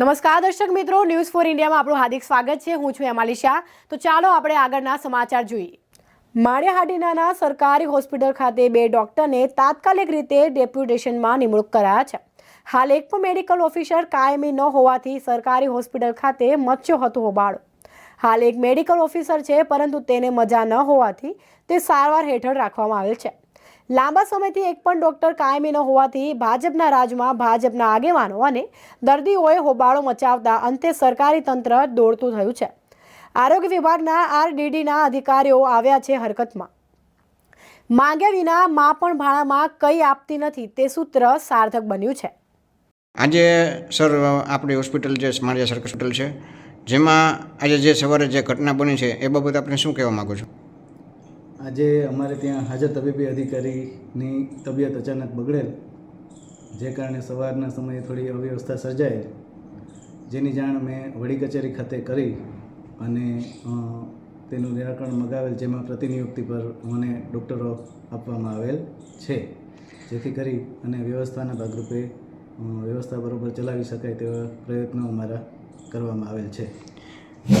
નમસ્કાર દર્શક મિત્રો ન્યૂઝ ફોર ઇન્ડિયામાં આપણું હાર્દિક સ્વાગત છે. હું છું એમાલી શાહ. તો ચાલો આપણે આગળના સમાચાર જોઈએ. માળિયાહાટીનાના સરકારી હોસ્પિટલ ખાતે બે ડોક્ટરને તાત્કાલિક રીતે ડેપ્યુટેશનમાં નિમણૂક કરાયા છે. હાલ એક પણ મેડિકલ ઓફિસર કાયમી ન હોવાથી સરકારી હોસ્પિટલ ખાતે મચ્યો હતો હોબાળો. હાલ એક મેડિકલ ઓફિસર છે, પરંતુ તેને મજા ન હોવાથી તે સારવાર હેઠળ રાખવામાં આવેલ છે. લાંબા સમયથી એક પણ ડોક્ટર કાયમી ન હોવાથી ભાજપના રાજમાં ભાજપના આગેવાનો અને દર્દીઓએ હોબાળો મચાવતા અંતે સરકારી તંત્ર દોડતું થયું છે. આરોગ્ય વિભાગના આરડીડીના અધિકારીઓ આવ્યા છે હરકતમાં. માંગ્યા વિના મા પણ ભાણામાં કંઈ આપતી નથી તે સૂત્ર સાર્થક બન્યું છે. આજે સર, આપણી હોસ્પિટલ જે સ્મારિયા સર્કલ હોસ્પિટલ છે, જેમાં આજે જે સવારે જે ઘટના બની છે, એ બાબતે આપણે શું કહેવા માગો છો? આજે અમારે ત્યાં હાજર તબીબી અધિકારીની તબિયત અચાનક બગડેલ, જે કારણે સવારના સમયે થોડી અવ્યવસ્થા સર્જાયેલ. જેની જાણ મેં વડી કચેરી ખાતે કરી અને તેનું નિરાકરણ મગાવેલ, જેમાં પ્રતિનિયુક્તિ પર મને ડૉક્ટરો આપવામાં આવેલ છે. જેથી કરી અને વ્યવસ્થાના ભાગરૂપે વ્યવસ્થા બરોબર ચલાવી શકાય તેવા પ્રયત્નો અમારા કરવામાં આવેલ છે.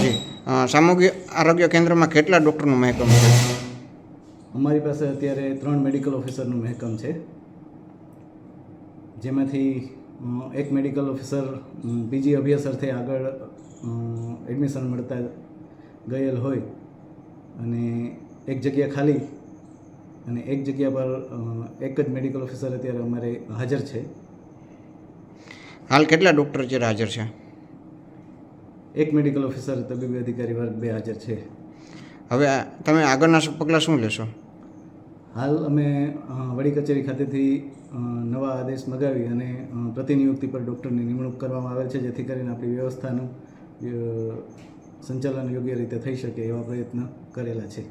જી. સામૂહિક આરોગ્ય કેન્દ્રમાં કેટલા ડૉક્ટરનું મહેકમ છે? અમારી પાસે અત્યારે ત્રણ મેડિકલ ઓફિસરનું મહેકમ છે. જેમાંથી એક મેડિકલ ઓફિસર બીજી અભ્યાસ અર્થે આગળ એડમિશન મળતા ગયેલ હોય અને એક જગ્યા ખાલી અને એક જગ્યા પર એક જ મેડિકલ ઓફિસર અત્યારે અમારે હાજર છે. હાલ કેટલા ડૉક્ટર અત્યારે હાજર છે? એક મેડિકલ ઓફિસર તબીબી અધિકારી વર્ગ બે હાજર છે. હવે તમે આગળના પગલાં શું લેશો? હાલ અમે વડી કચેરી ખાતેથી નવા આદેશ મગાવી અને પ્રતિનિયુક્તિ પર ડૉક્ટરની નિમણૂક કરવામાં આવેલ છે, જેથી કરીને આપણી વ્યવસ્થાનું સંચાલન યોગ્ય રીતે થઈ શકે એવા પ્રયત્ન કરેલા છે.